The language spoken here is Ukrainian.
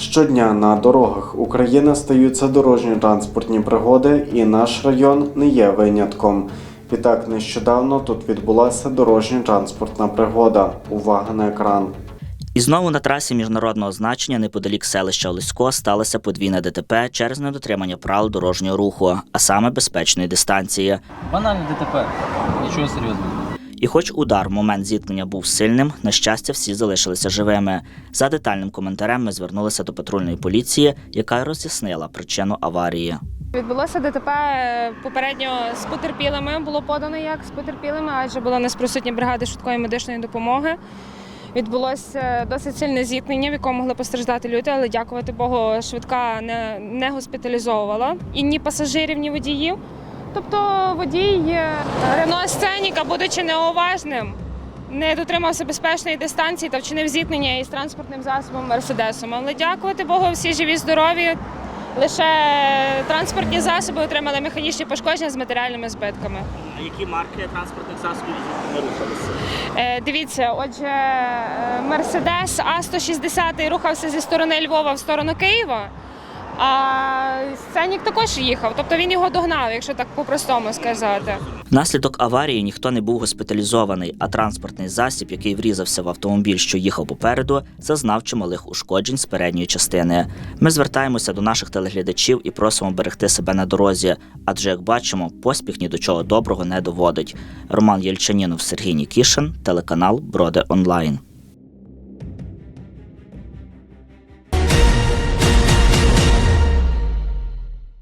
Щодня на дорогах України стаються дорожньо-транспортні пригоди, і наш район не є винятком. Відтак нещодавно тут відбулася дорожньо-транспортна пригода. Увага на екран. І знову на трасі міжнародного значення неподалік селища Олесько сталося подвійне ДТП через недотримання правил дорожнього руху, а саме безпечної дистанції. Банальне ДТП. Нічого серйозного. І хоч удар в момент зіткнення був сильним, на щастя, всі залишилися живими. За детальним коментарем ми звернулися до патрульної поліції, яка роз'яснила причину аварії. Відбулося ДТП е, попередньо з потерпілими. Було подано як з потерпілими, адже була несприсутня бригади швидкої медичної допомоги. Відбулося досить сильне зіткнення, в якому могли постраждати люди, але дякувати Богу, швидка не, не госпіталізовувала і ні пасажирів, ні водіїв. Тобто водій е, Рено Сценіка, будучи неуважним, не дотримався безпечної дистанції та вчинив зіткнення із транспортним засобом Мерседесом. Але дякувати Богу, всі живі, здорові. Лише транспортні засоби отримали механічні пошкодження з матеріальними збитками. А які марки транспортних засобів не рухалися? Е, дивіться, отже, е, Мерседес А160 рухався зі сторони Львова в сторону Києва, а сценік також їхав. Тобто він його догнав, якщо так по-простому сказати. Внаслідок аварії ніхто не був госпіталізований, а транспортний засіб, який врізався в автомобіль, що їхав попереду, зазнав чималих ушкоджень з передньої частини. Ми звертаємося до наших телеглядачів і просимо берегти себе на дорозі, адже, як бачимо, поспіх ні до чого доброго не доводить. Роман Єльчанінов, Сергій Нікішин, телеканал Броди Онлайн.